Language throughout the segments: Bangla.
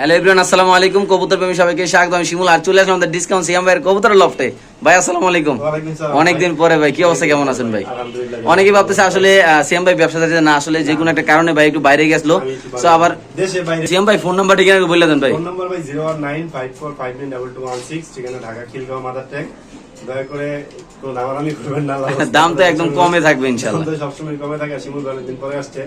হ্যালো এভরিওয়ান আসসালামু আলাইকুম। কবুতর প্রেমী সবাইকে স্বাগত। আমি শিমুল। আর চলে আসলাম আমাদের ডিসকাউন্ট সিয়াম ভাইয়ের কবুতর লফটে ভাই আসসালামু আলাইকুম। অনেকদিন পরে ভাই কি অবস্থা? কেমন আছেন ভাই? আলহামদুলিল্লাহ। অনেকেই ভাবতেছে আসলে সিয়াম ভাই ব্যবসা চাইছে না আসলে যে কোনো একটা কারণে ভাই একটু বাইরে গেছিল। তো আবার সিয়াম ভাই ফোন নাম্বারটি কিনা বলে দেন ভাই? ফোন নম্বর ভাই zero one nine five four five nine double two one six ঠিকানা ঢাকা খিলগাঁও মাদার ট্যাঙ্ক দয়া করে কোনো দামাদামি করবেন না দাম তো একদম কমে থাকবে তো সবসময় কমে থাকে শিমুল অনেকদিন পরে আসছে।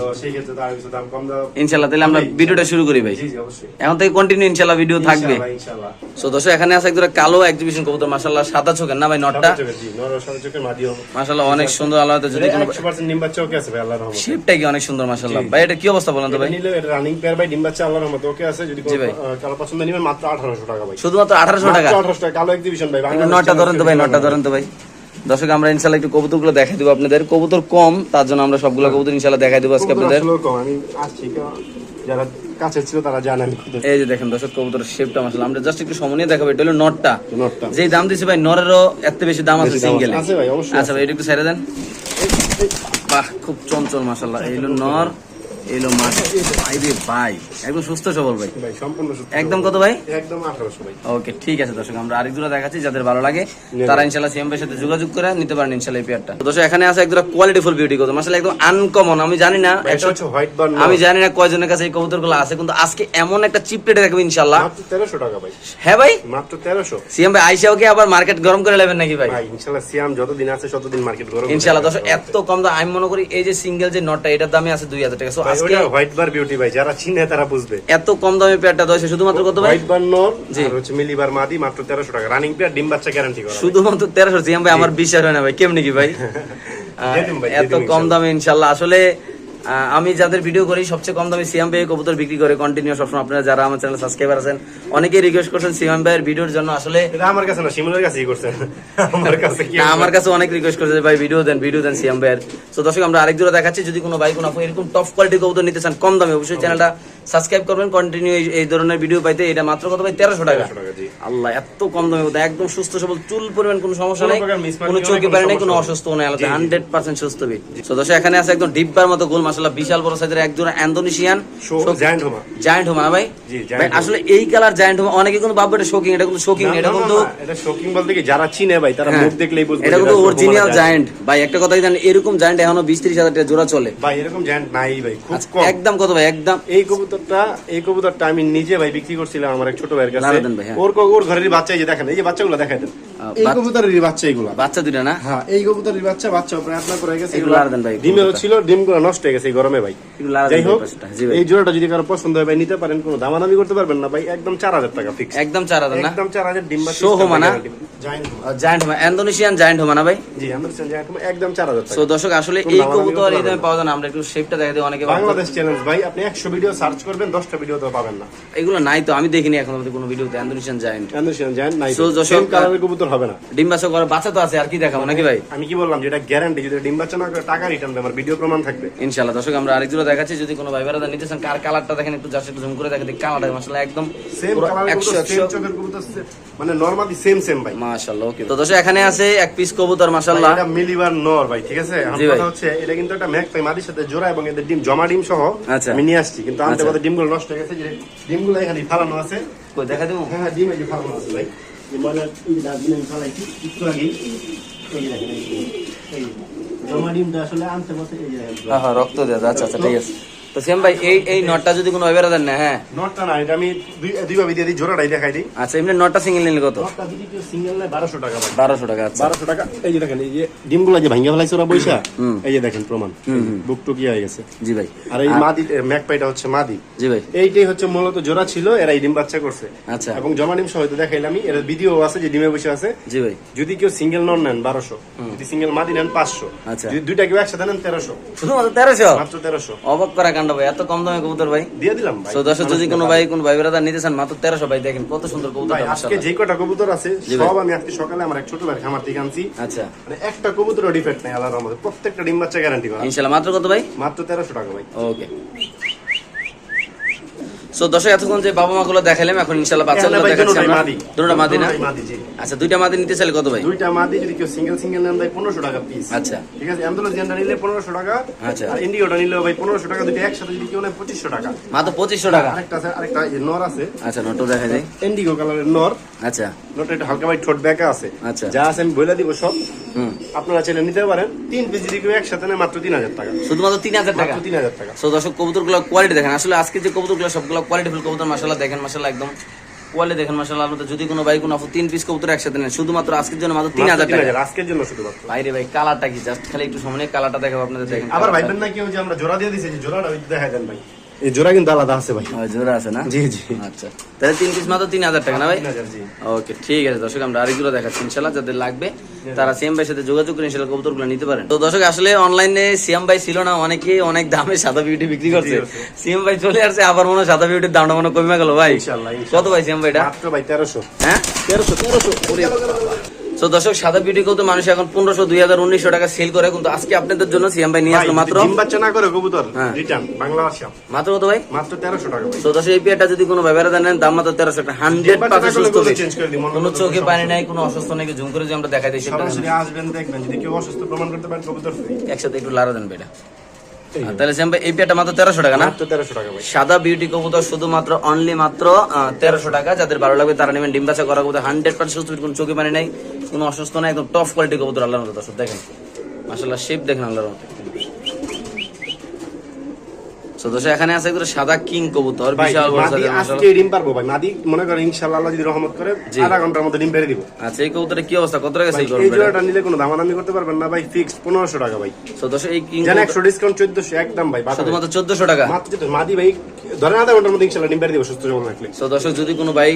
তো সেই ক্ষেত্রে তার কিছু দাম কম দেওয়া ইনশাল্লাহ তাহলে আমরা ভিডিওটা শুরু করি ভাই। জি জি অবশ্যই। এখন থেকে কন্টিনিউ ইনশাল্লাহ ভিডিও থাকবে। ইনশাআল্লাহ, ইনশাআল্লাহ সো দর্শক এখানে আছে একদম কালো এক্সিবিশন কবুতর মাশাআল্লাহ সাদা চোখের না ভাই নটটা? সাদা চোখের, জি, নর ও সাদা চোখের মাদিও। মাশাআল্লাহ অনেক সুন্দর আল্লাহ হাতে যদি এটা কোনো 100% ডিম বাচ্চা ওকে আছে ভাই, আল্লাহর রহমতে। শেপটা কি অনেক সুন্দর মাশাআল্লাহ। ভাই এটা কি অবস্থা বলেন তো ভাই? নিলে এটা রানিং পেয়ার ভাই, ডিম বাচ্চা আল্লাহর রহমতে ওকে আছে। যদি ভাই। কোনো, আহ, কারও পছন্দ নিবেন, মাত্র 1800 টাকা ভাই। শুধুমাত্র আঠারোশো টাকা? মাত্র 1800 টাকা, কালো exhibition ভাই, একটু নটা ধরেন তো ভাই ধরেন তো ভাই। দর্শক আমরা ইনশাল্লাহ একটু কবুতরগুলো দেখাই দেবো আপনাদের। কবুতর কম তার জন্য আমরা সবগুলো কবুতর ইনশাল্লাহ দেখাই দেবো আজকে আপনাদের। যারা কাছে ছিল তারা জানে আমি খুঁজে- এই যে দেখেন দর্শক কবুতর শেপটা মাসাল্লাহ আমরা জাস্ট একটু সময় নিয়ে দেখাবো এটা হলো নটটা নটটা। যেই দাম দিছি ভাই নরেরও এত বেশি দাম আছে সিঙ্গেল আচ্ছা ভাই এটা একটু ছেড়ে দেন। বাহ খুব চঞ্চল মাসাল্লাহ এই হলো নর এই হলো মাস ভাই ভাই একদম সুস্থ সবল ভাই। সম্পূর্ণ একদম কত ভাই? একদম 1800 ভাই। ওকে ঠিক আছে দর্শক আমরা আরেক জোড়া দেখাচ্ছি যাদের ভালো লাগে তারা ইনশাল্লাহ সিএম ভাইয়ের সাথে যোগাযোগ করে নিতে পারেন ইনশাল্লাহ এই পেয়ারটা দর্শক এখানে আছে একদম কোয়ালিটি ফুল বিউটি কত মাসাল্লাহ একদম আনকমন আমি জানি না আমি জানি না কয়জনের কাছে এই কবুতরগুলো আছে কিন্তু আজকে এমন একটা চিপ রেটে দেখবে ইনশাল্লাহ 1300 টাকা ভাই। হ্যাঁ ভাই? মাত্র 1300 সিএম ভাই আইসা ওকে আবার মার্কেট গরম করে নেবেন নাকি ভাই? ইনশাআল্লাহ সিয়াম যতদিন আছে ততদিন মার্কেট গরম ইনশাল্লাহ দর্শক এত কম দাম আমি মনে করি এই যে সিঙ্গেল যে নটটা এটার দামে আছে দুই হাজার টাকা। আজকে হোয়াইট বার বিউটি ভাই যারা চিনে তারা বুঝবে। এত কম দামে পেয়ারটা দশ শুধুমাত্র কত ভাই? হোয়াইট বার নর জি। আর হচ্ছে মিলিবার মাদি মাত্র 1300 টাকা। রানিং পেয়ার ডিম বাচ্চা গ্যারান্টি করা। শুধুমাত্র তেরোশো সিএম ভাই আমার বিশ্বাস হয় না ভাই কেমনে কি ভাই? এত কম দামে ইনশাল্লাহ। আসলে আমি যাদের ভিডিও করি সবচেয়ে কম দামে সিয়াম ভাই কবুতর বিক্রি করে কন্টিনিউ সবসময়। আপনারা যারা আমার চ্যানেল সাবস্ক্রাইবার আছেন অনেকেই রিকোয়েস্ট করছেন সিএম ভাইয়ের ভিডিওর জন্য। আসলে আমার কাছে না শিমুলের কাছেই করছেন আমার কাছে কি না আমার কাছে অনেক রিকোয়েস্ট করছে ভাই ভিডিও দেন ভিডিও দেন সিয়াম ভাইয়ের। তো দর্শক আমরা আরেক জোড়া দেখাচ্ছি। যদি কোনো ভাই কোনো এরকম টপ কোয়ালিটি কবুতর নিতে চান কম দামে অবশ্যই চ্যানেলটা সাবস্ক্রাইব করবেন কন্টিনিউ এই ধরনের ভিডিও পাইতে এটা মাত্র কত ভাই? তেরোশো টাকা। 1300 টাকা, আল্লাহ এত কম দামে কবুতর, একদম সুস্থ সবল চুল পরিমাণ কোনো সমস্যা নেই। কোনো চোখে পারে নেই কোনো অসুস্থ নেই। আলাদা। হান্ড্রেড পার্সেন্ট সুস্থ বিট তো দর্শক এখানে আছে একদম ডিব্বার মতো গোল মাসাল্লাহ বিশাল বড় সাইজের এক জোড়া অ্যান্ডোনেশিয়ান জায়ান্ট হোমা। ভাই? জি, ভাই আসলে এই কালার জায়ান্ট হোমা অনেকে কিন্তু ভাববে এটা শোকিং এটা কিন্তু শোকিং এটা কিন্তু এটা শোকিং বলতে কি যারা চিনে ভাই তারা হ্যাঁ, মুখ দেখলেই বুঝবে এটা কিন্তু অরিজিনাল জায়ান্ট ভাই একটা কথা জানেন এরকম জায়ান্ট এখনও বিশ ত্রিশ হাজার টাকা জোড়া চলে। ভাই এরকম জায়ান্ট নাই ভাই খুব আচ্ছা, কম। একদম কত ভাই একদম এই কবুতরটা এই কবুতরটা আমি নিজে ভাই বিক্রি করছিলাম আমার এক ছোট ভাইয়ের কাছে হ্যাঁ। ওর ওর ঘরের বাচ্চা এই যে দেখেন এই যে বাচ্চাগুলো দেখাই দেন এই কবুতরের বাচ্চা এগুলা। বাচ্চা দুটা না? হ্যাঁ এই কবুতরের বাচ্চা বাচ্চা প্রায় আপনার করে গেছে এগুলো এগুলা লাগাতেন ভাই, ডিমেও ছিল ডিমগুলো নষ্ট হয়ে গেছে এই গরমে ভাই। যাই হোক। এই জোড়াটা যদি কারও পছন্দ হয় ভাই নিতে পারেন কোনো দামাদামি করতে পারবেন না ভাই একদম চার হাজার টাকা ফিক্স একদম চার হাজার না? একদম চার হাজার ডিম বাচ্চা হোমা না? জায়ান্ট হোমা ইন্দোনেশিয়ান জায়ান্ট হোমা না ভাই? জি আমরা জায়ান্ট হোমা একদম চার হাজার টাকা। সো দর্শক আসলে এই কবুতর এই দামে পাওয়া যায় না। আমরা একটু শেপটা দেখা দিই অনেকে বাংলাদেশ চ্যালেঞ্জ ভাই আপনি একশো ভিডিও সার্চ করবেন দশটা ভিডিও তো পাবেন না। এগুলো নাই তো আমি দেখিনি এখন কোনো ভিডিওতে ইন্দোনেশিয়ান জায়ান্ট আন্দাজ জায়ান্ট নাই So, দর্শক, কালারের কবুতর হবে না। ডিম বাচ্চা করে বাচ্চা তো আছে আর কি দেখাবো নাকি ভাই? আমি কি বললাম যেটা গ্যারান্টি যদি ডিম বাচ্চা না করে টাকা রিটার্ন আমার ভিডিও প্রমাণ থাকবে। ইনশাল্লাহ দর্শক আমরা আরেক জোড়া দেখাচ্ছি যদি কোনো ভাই বেড়াদা নিতে চান কার কালারটা দেখেন একটু জাস্ট একটু জুম করে দেখেন কালারটা মাসাল্লাহ একদম সেম পুরো কালারের একশো সেম একশো। মানে নরমালি সেম সেম ভাই। মাশাআল্লাহ ওকে তো দর্শক এখানে আছে এক পিস কবুতর মাশাআল্লাহ। এটা মিলিবার নর ভাই ঠিক আছে? আমার কথা হচ্ছে এটা কিন্তু একটা ম্যাক পাই মাদির সাথে জোড়া এবং এদের ডিম জমা ডিম সহ আচ্ছা। আমি নিয়ে আসছি কিন্তু আনতে আচ্ছা। পারতে ডিমগুলো নষ্ট হয়ে গেছে যে ডিমগুলো এখানে ফালানো আছে। কই দেখা দেবো? হ্যাঁ হ্যাঁ ডিম এই যে ফালানো আছে ভাই। ময়লা এই ডাস্টবিনে আমি ফালাইছি একটু আগেই এই দেখেন, এই। জমা ডিমটা আসলে আনতে দেখেন। হ্যাঁ হ্যাঁ রক্ত দেওয়া আচ্ছা আচ্ছা ঠিক আছে তো সেম ভাই এই এই নটটা যদি কোনো বেড়াদার না হ্যাঁ। নটটা না এটা আমি দুই দুইভাবে দিয়ে দিই জোড়াটাই দেখাই দিই। আচ্ছা এমনি নটটা সিঙ্গেল নিলে কত? নটটা যদি কেউ সিঙ্গেল নেয় টাকা ভাই। বারোশো টাকা আচ্ছা। টাকা। এই যে দেখেন এই যে ডিমগুলো যে ফেলাইছে ওরা বৈশা এই যে দেখেন প্রমাণ। বুক টুকি হয়ে গেছে। জি ভাই। আর এই মাদি হচ্ছে মাদি। জি ভাই। এইটাই হচ্ছে মূলত জোড়া ছিল এরা এই ডিম বাচ্চা করছে। আচ্ছা। এবং জমা ডিম সহ হয়তো দেখাইলাম এর ভিডিও আছে যে ডিমে বসে আছে। জি ভাই। যদি কেউ সিঙ্গেল নন নেন বারোশো। যদি সিঙ্গেল মাদি নেন পাঁচশো। আচ্ছা। যদি দুইটা কেউ একসাথে নেন তেরোশো। শুধুমাত্র তেরোশো? মাত্র তেরোশো। অবাক করা কাণ্ড ভাই এত কম দামে কবুতর ভাই। দিয়ে দিলাম ভাই। তো দর্শক যদি কোনো ভাই কোন ভাই ব্রাদার নিতে চান মাত্র তেরোশো ভাই দেখেন কত সুন্দর কবুতর আজকে যে কটা কবুতর আছে সব আমি আজকে সকালে আমার এক ছোট ভাই খামার থেকে আনছি। আচ্ছা। মানে একটা কবুতরও ডিফেক্ট নাই আল্লাহর রহমতে। প্রত্যেকটা ডিম বাচ্চা গ্যারান্টি করা ইনশাল্লাহ মাত্র কত ভাই? মাত্র তেরোশো টাকা ভাই। ওকে। সো দর্শক এতক্ষণ যে বাবা মা গুলো দেখালাম এখন ইনশাল্লাহ বাচ্চাগুলো দেখাচ্ছি আমরা। দুটো মাদি না। আচ্ছা দুইটা মাদি নিতে চাইলে কত ভাই? দুইটা মাদি যদি কেউ সিঙ্গেল সিঙ্গেল নেন ভাই পনেরোশো টাকা পিস আচ্ছা। ঠিক আছে? অ্যান্ডোলজিয়ানটা নিলে পনেরোশো টাকা আচ্ছা। আর ইন্ডিওটা নিলে ভাই পনেরোশো টাকা দুটো একসাথে যদি কেউ নেয় পঁচিশশো টাকা। মাত্র 2500 টাকা? আরেকটা আছে আরেকটা নর আছে। আচ্ছা নোটও দেখা যায় ইন্ডিগো কালারের নর। আচ্ছা। নরটা একটু হালকা ভাই ঠোঁট ব্যাকা আছে। আচ্ছা। যা আছে আমি বলে দিব সব। আপনারা চাইলে নিতে পারেন। তিন পিস যদি কেউ একসাথে নেয় মাত্র তিন হাজার টাকা। শুধুমাত্র তিন হাজার টাকা? তিন হাজার টাকা। সো দর্শক কবুতর কোয়ালিটি দেখেন। আসলে আজকে যে কবুতর সবগুলো কোয়ালিটি কবুতর মাসাল্লাহ দেখেন মাসাল্লাহ একদম কোয়ালিটি দেখেন মাসাল্লাহ আপনাদের যদি কোনো ভাই কোনো তিন পিস কবুতর একসাথে নেন শুধুমাত্র আজকের জন্য মাত্র তিন হাজার তিন টাকা। আজকের জন্য শুধুমাত্র। বাইরে ভাই কালারটা কি? জাস্ট খালি একটু সামনে কালারটা দেখাবো আপনাদের দেখেন আবার ভাইবেন না কেউ যে আমরা জোড়া দিয়ে যে জোড়াটা দেখা দেন ভাই। এই জোড়া কিন্তু আলাদা আছে ভাই। জোড়া আছে না? জি জি। আচ্ছা। তাহলে তিন পিস মাত্র তিন হাজার টাকা না ভাই? ওকে ঠিক আছে দর্শক আমরা আরেকগুলো দেখাচ্ছি ইনশাল্লাহ যাদের লাগবে তারা সিএম ভাইয়ের সাথে যোগাযোগ করে ইনশাল্লাহ কবুতরগুলো নিতে পারেন। তো দর্শক আসলে অনলাইনে সিএম ভাই ছিল না অনেকে অনেক দামে সাদা বিউটি বিক্রি করছে। সিএম ভাই চলে আসছে আবার মনে সাদা বিউটির দামটা মনে কমে গেল ভাই। কত ভাই সিএম ভাইটা? মাত্র ভাই তেরোশো। হ্যাঁ? তেরোশো তেরোশো। তো দর্শক সাদা বিউটি কিন্তু মানুষ এখন পনেরোশো দুই হাজার উনিশশো টাকা সেল করে। কিন্তু আজকে আপনাদের জন্য সিএম ভাই নিয়ে আসলো মাত্র বাচ্চা না করে কবুতর হ্যাঁ। রিটার্ন বাংলা ভাষা। মাত্র কত ভাই? মাত্র তেরোশো টাকা তো দর্শক এই পেয়ারটা যদি কোনো ব্যবহার দাম মাত্র তেরোশো টাকা। হান্ড্রেড পার্সেন্ট সুস্থ কোনো চোখে পানি নাই কোনো অসুস্থ নেই জুম করে যদি আমরা দেখাই দিই সরাসরি আসবেন দেখবেন যদি কেউ অসুস্থ প্রমাণ করতে পারেন কবুতর একসাথে একটু লারা দেন বেটা তাহলে ভাই এই পেয়ারটা মাত্র তেরোশো টাকা না? তেরোশো টাকা সাদা বিউটি কবুতর শুধুমাত্র অনলি মাত্র তেরোশো টাকা। যাদের ভালো লাগবে তারা নেবেন ডিম বাচ্চা করা কবুতর। হান্ড্রেড পার্সেন্ট সুস্থ কোনো চোখে পানি নাই। কোনো অসুস্থ না একদম টপ কোয়ালিটি কবুতর আল্লাহর মতো দর্শক, দেখেন। মাসাল্লাহ শেপ দেখেন আল্লাহর মতো। এখানে আছে সাদা কিং কবুতর বিশাল বড় আজকে ডিম পারব ভাই। মাদি মনে করেন ইনশাআল্লাহ আল্লাহ যদি রহমত করে আধা ঘণ্টার মধ্যে ডিম পেরে দিব। আচ্ছা এই কবুতরের কি অবস্থা? কত টাকা এই জোড়াটা নিলে কোনো দামাদামি করতে পারবেন না ভাই ফিক্সড পনেরোশো টাকা ভাই। দর্শক এই কিং জান একশো ডিসকাউন্ট চোদ্দশো একদম ভাই শুধুমাত্র চোদ্দশো টাকা? মাত্র মাদি ভাই ধরেন আধা ঘণ্টার মধ্যে ইনশাআল্লাহ ডিম পেরে দিব সুস্থ থাকলে। দর্শক যদি কোনো ভাই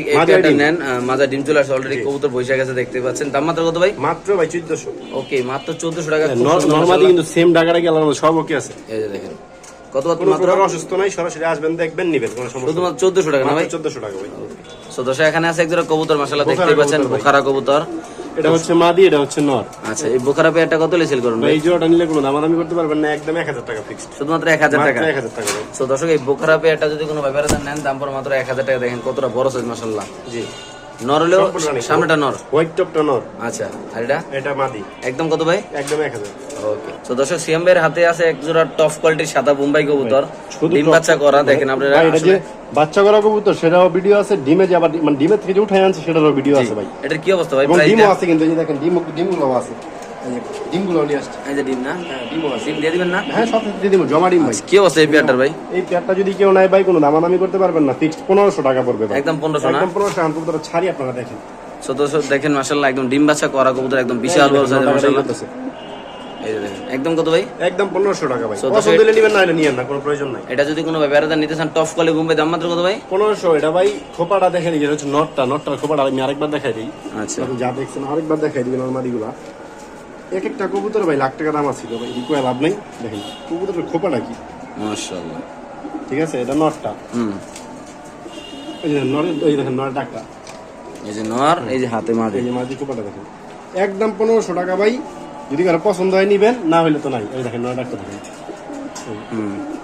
নেন মাজা ডিম চলে আসে অলরেডি কবুতর বসে গেছে দেখতে পাচ্ছেন। দাম মাত্র কত ভাই? মাত্র ভাই চোদ্দশো। ওকে মাত্র চোদ্দশো টাকা। খুব সুন্দর নর্মালি কিন্তু সেম ডাকাটা গেলাম সব ওকে আছে। এই যে দেখেন। কত কত মাত্র? অসুস্থ নাই সরাসরি আসবেন দেখবেন নিবেন কোনো সমস্যা শুধুমাত্র চোদ্দশো টাকা না ভাই? চোদ্দশো টাকা ভাই। এখানে আছে একজোড়া কবুতর মাসাল্লাহ দেখতে পাচ্ছেন বোখারা কবুতর। এটা হচ্ছে মাদি এটা হচ্ছে নর। আচ্ছা এই বোখারা পেয়ারটা কত সেল করুন এই জোড়াটা নিলে কোনো দামাদামি করতে পারবেন না একদম এক হাজার টাকা ফিক্সড শুধুমাত্র এক হাজার টাকা। মাত্র এক হাজার টাকা ভাই। তো দর্শক এই বোখারা পেয়ারটা যদি কোনো ব্যাপারে নেন দাম পড়ে মাত্র এক হাজার টাকা। দেখেন কতটা বড় সাইজ মাসাল্লাহ জি। নর হলেও সামনেটা নর। হোয়াইট টপটা নর। আচ্ছা আর এটা? এটা মাদি। একদম কত ভাই? একদম ওকে। তো দর্শক সিএম ভাইয়ের হাতে আছে এক জোড়া টপ কোয়ালিটির সাদা বোম্বাই কবুতর। ডিম বাচ্চা করা দেখেন আপনারা এটা যে বাচ্চা করা কবুতর সেটাও ভিডিও আছে ডিমে যে আবার মানে ডিমের থেকে যে উঠে আনছে সেটারও ভিডিও আছে ভাই। এটা কি অবস্থা ভাই? ডিম প্রাইস ডিমও আছে কিন্তু এই দেখেন ডিম ডিমগুলো আছে। ডিমগুলো নিয়ে আসছে। এই যে ডিম না? ডিমও আছে। ডিম দিয়ে দিবেন না? হ্যাঁ সব দিয়ে দিব জমা ডিম ভাই। কি অবস্থা এই পেয়ারটার ভাই? এই প্যাডটা যদি কেউ নাই ভাই কোনো দামাদামি করতে পারবেন না। ফিক্সড পনেরোশো টাকা পড়বে একদম পনেরোশো একদম পনেরোশো ছাড়ি আপনারা দেখেন। তো দেখেন মাসাল্লাহ একদম ডিম বাচ্চা করা কবুতর একদম বিশাল বড় সাইজের দেখেন একদম কত ভাই? একদম পনেরোশো টাকা ভাই। পছন্দ হলে নিবেন না নিয়েন না কোনো প্রয়োজন নাই। এটা যদি কোনো ব্যাপারে নিতে চান টপ কলে ঘুমবে দাম মাত্র কত ভাই? পনেরোশো এটা ভাই খোপাটা দেখে নিই যেটা হচ্ছে নটটা নটটার খোপাটা আমি আরেকবার দেখাই দিই। আচ্ছা। আপনি যা দেখছেন আরেকবার দেখাই দিবেন নর্মাদিগুলা এক একটা কবুতর ভাই লাখ টাকা দাম আছে ভাই। ইকুয়াল লাভ নেই দেখেন। কবুতরের খোপাটা কি মাশাআল্লাহ। ঠিক আছে এটা নটটা হুম। এই যে নরের এই দেখেন নর ডাকটা। এই যে নর এই যে হাতে মাঝে এই যে মাঝি খোপাটা দেখেন। একদম পনেরোশো টাকা ভাই যদি কারও পছন্দ হয় নিবেন না হলে তো নাই। এই দেখেন নর ডাকটা দেখেন।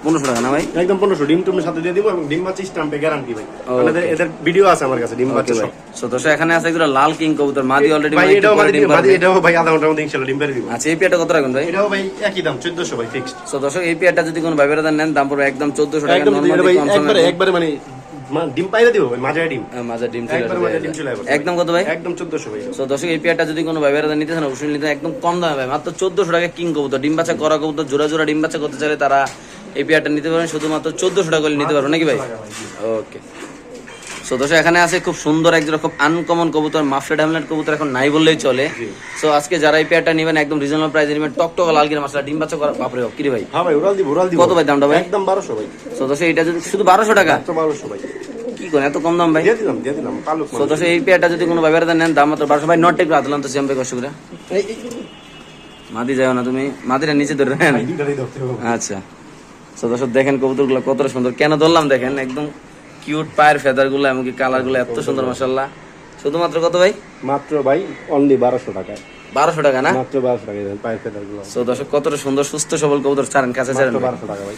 পনেরোশো টাকা না ভাই? একদম পনেরোশো। ডিম টুমের সাথে দিয়ে দিব এবং ডিম বাচ্চা স্ট্যাম্পে গ্যারান্টি ভাই। মানে এদের- ভিডিও আছে আমার কাছে ডিম বাচ্চা ভাই। সো এখানে আছে এগুলো লাল কিং কবুতর মাদি অলরেডি ভাই এটাও মাদি মাদি এটাও ভাই আধা ঘণ্টার মধ্যে ইনশাআল্লাহ ডিম পেরে দিব। আচ্ছা এই পেয়ারটা কত রাখবেন ভাই? এটাও ভাই একই দাম চোদ্দশো ভাই ফিক্সড সো দর্শক এই পেয়ারটা যদি কোনো ব্যাপারে নেন দাম পড়বে একদম চোদ্দশো টাকা নরমাল একবারে একবারে মানে ডিম পাইরে দিব ভাই মাঝারি ডিম। মাঝে ডিম চলে একবারে মাঝারি ডিম চলে আসবে। আসবে একদম কত ভাই? একদম চোদ্দশো ভাই। সো দর্শক এই পেয়ারটা যদি কোনো ব্যাপারে নিতে চান অবশ্যই নিতে একদম কম দামে ভাই মাত্র চোদ্দশো টাকা কিং কবুতর ডিম বাচ্চা করা কবুতর জোড়া জোড়া ডিম বাচ্চা করতে চাইলে তারা এই পেয়ারটা নিতে শুধুমাত্র টাকা করে নিতে পারবেন নাকি ভাই? ওকে। সো দর্শক এখানে আছে খুব সুন্দর একজন খুব আনকমন কবুতর মাফলেট হ্যামলেট কবুতর এখন নাই বললেই চলে। সো আজকে যারা এই পেয়ারটা নেবেন একদম রিজনেবল প্রাইসে নেবেন টকটক লাল কিনা মশলা ডিম বাচ্চা করা বাপরে বাপ, কি রে ভাই? হ্যাঁ ভাই দিব দিব। কত ভাই দামটা ভাই? একদম বারোশো ভাই। সো দর্শক এটা যদি শুধু বারোশো টাকা? মাত্র বারোশো ভাই। কি করেন? এত কম দাম ভাই? দিয়ে দিলাম দিয়ে দিলাম এই পেয়ারটা যদি কোনো ব্যাপারে নেন দাম মাত্র বারোশো। ভাই নট টেপে হাতলাম তো সিএম ভাই কষ্ট করে। মাদি যাও না তুমি। মাদিটা নিচে ধরে নেন। ভাই আচ্ছা। তো দর্শক দেখেন কবুতরগুলো কতটা সুন্দর। কেন ধরলাম দেখেন একদম কিউট পায়ের ফেদারগুলো এমনকি কালারগুলো এত সুন্দর মাসাল্লাহ শুধুমাত্র কত ভাই? মাত্র ভাই অনলি বারোশো টাকায়। বারোশো টাকা না? মাত্র বারোশো টাকা দেন পায়ের ফেদারগুলো দর্শক কতটা সুন্দর সুস্থ সবল কবুতর ছাড়েন কাছে বারোশো টাকা ভাই।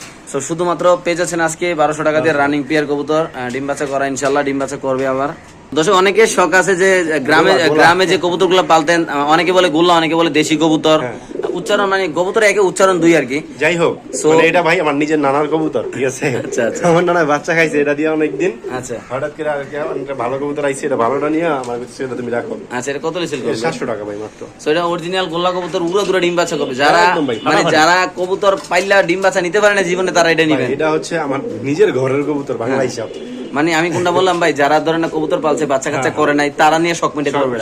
শুধুমাত্র পেয়ে যাচ্ছেন আজকে বারোশো টাকা দিয়ে রানিং পিয়ার কবুতর ডিম বাচ্চা করা ইনশাল্লাহ ডিম বাচ্চা করবে আবার। দর্শক অনেকে শখ আছে যে গ্রামে। গ্রামে যে কবুতরগুলো পালতেন অনেকে বলে গুল্লা অনেকে বলে দেশি কবুতর। হ্যাঁ। উচ্চারণ মানে কবুতর একে উচ্চারণ দুই আর কি। যাই হোক মানে এটা ভাই আমার নিজের নানার কবুতর ঠিক আছে? আচ্ছা, আচ্ছা। আমার নানা বাচ্চা খাইছে এটা দিয়ে অনেকদিন। আচ্ছা। হঠাৎ করে আর কি আমার ভালো কবুতর আইছে এটা ভালোটা নিয়ে আমার কাছে সেটা তুমি রাখো। আচ্ছা এটা কত লিছিল সাতশো টাকা ভাই মাত্র। সো এটা অরিজিনাল গোল্লা কবুতর উড়া দুরা ডিম বাচ্চা করবে। যারা মানে যারা কবুতর পাইলা ডিম বাচ্চা নিতে পারে না জীবনে তারা এটা নিবে। এটা হচ্ছে আমার নিজের ঘরের কবুতর বাংলা। হিসাব। মানে আমি কোনটা বললাম ভাই যারা ধরেন কবুতর পালছে বাচ্চা কাচ্চা করে নাই তারা নিয়ে শখ মেটাতে পারবে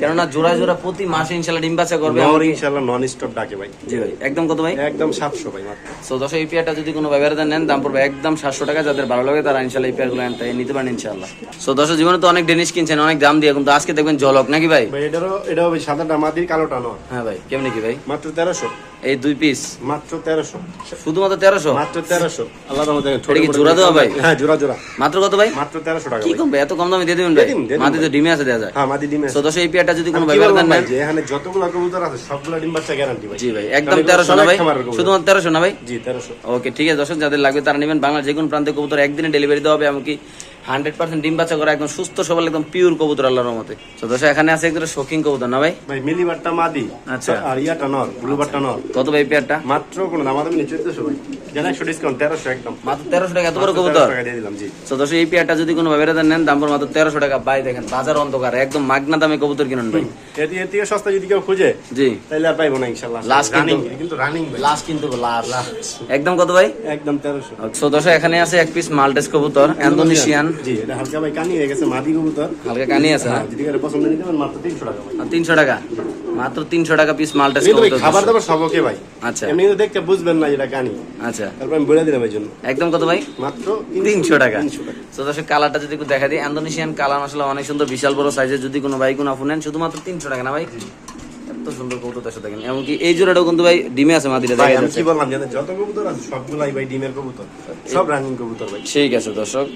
কেননা জোড়া জোড়া প্রতি মাসে ইনশাল্লাহ ডিম বাচ্চা করবে নর ইনশাল্লাহ নন স্টপ ডাকে ভাই। জি ভাই একদম কত ভাই? একদম সাতশো ভাই মাত্র। সো দশ এই পেয়ারটা যদি কোনো ব্যবহারে নেন দাম পড়বে একদম সাতশো টাকা যাদের ভালো লাগে তারা ইনশাল্লাহ এই পেয়ারগুলো আনতে নিতে পারেন ইনশাল্লাহ। সো দশ জীবনে তো অনেক ডেনিশ কিনছেন অনেক দাম দিয়ে কিন্তু আজকে দেখবেন জলক নাকি ভাই? ভাই এটারও এটাও সাদাটা মাদির কালোটা নর। হ্যাঁ ভাই কেমনি কি ভাই? মাত্র তেরোশো। এই দুই পিস মাত্র তেরোশো। শুধুমাত্র তেরোশো? মাত্র তেরোশো। আল্লাহ রহমতে এটা কি জোড়া দেওয়া ভাই? হ্যাঁ জোড়া জোড়া। মাত্র কত ভাই? মাত্র 1300 টাকা কি। কম ভাই এত কম দামে দিয়ে দিবেন ভাই? মাটি তো ডিমে আছে দেয়া যায়। হ্যাঁ মাদি ডিমে সো দশ এই পেয়ারটা যদি কোনো ভাই দেন ভাই এখানে যতগুলো কবুতর আছে সবগুলো ডিম বাচ্চা গ্যারান্টি ভাই। জি ভাই একদম কারণ এগুলো তেরোশো না ভাই? শুধুমাত্র 1300 না ভাই? জি 1300 ওকে ঠিক আছে দর্শক যাদের লাগবে তারা নেবেন। বাংলা যে কোনো প্রান্তে কবুতর একদিনে ডেলিভারি দেওয়া হবে এমনকি হান্ড্রেড পার্সেন্ট ডিম বাচ্চা করা একদম সুস্থ সবল একদম পিওর কবুতর আল্লাহর মতে তো এখানে আছে একদম শৌখিন কবুতর না ভাই? ভাই মিলিবারটা মাদি আচ্ছা। আর ইয়াটা নর ব্লুবারটা নর। কত ভাই পেয়ারটা? মাত্র কোনো দাম চোদ্দশো ভাই। জানা একশো ডিসকাউন্ট তেরোশো একদম। মাত্র তেরোশো টাকা এত বড় কবুতর? দিয়ে দিলাম জি। তো এই পেয়ারটা যদি কোনো নেন দাম মাত্র তেরোশো টাকা। বাই দেখেন বাজার অন্ধকার একদম মাগনা দামে কবুতর কিনুন ভাই। এর এর সস্তা যদি কেউ খুঁজে জি। তাহলে আর পাইবো না ইনশাল্লাহ Last রানিং কিন্তু- রানিং লাস্ট কিন্তু লাস্ট একদম কত ভাই? একদম তেরোশো। দর্শক এখানে আছে এক পিস মাল্টেস কবুতর ইন্দোনেশিয়ান। জি এটা হালকা ভাই কানি হয়ে গেছে মাদি কবুতর। হালকা কানি আছে হ্যাঁ, যদি কারও পছন্দ নিতে পারেন মাত্র তিনশো টাকা ভাই। তিনশো টাকা? মাত্র তিনশো টাকা পিস মাল্টেস কবুতর খাবার দাবার সব ভাই। আচ্ছা। এমনি কিন্তু দেখতে বুঝবেন না এটা কানি। আচ্ছা। তারপর আমি বলে দিলাম জন্য। একদম কত ভাই? মাত্র তিনশো টাকা। তো দর্শক কালারটা যদি একটু দেখা দিই ইন্দোনেশিয়ান কালার মশলা অনেক সুন্দর বিশাল বড় সাইজের যদি কোনো ভাই কোনো আপু নেন শুধুমাত্র তিনশো টাকা না ভাই? এত সুন্দর কবুতর দেখেন এমনকি এই জোড়াটাও কিন্তু ভাই ডিমে আছে মাদিটা ভাই আমি কি বললাম জানেন যত কবুতর আছে সবগুলাই ভাই ডিমের কবুতর। সব রানিং কবুতর ভাই। ঠিক আছে দর্শক।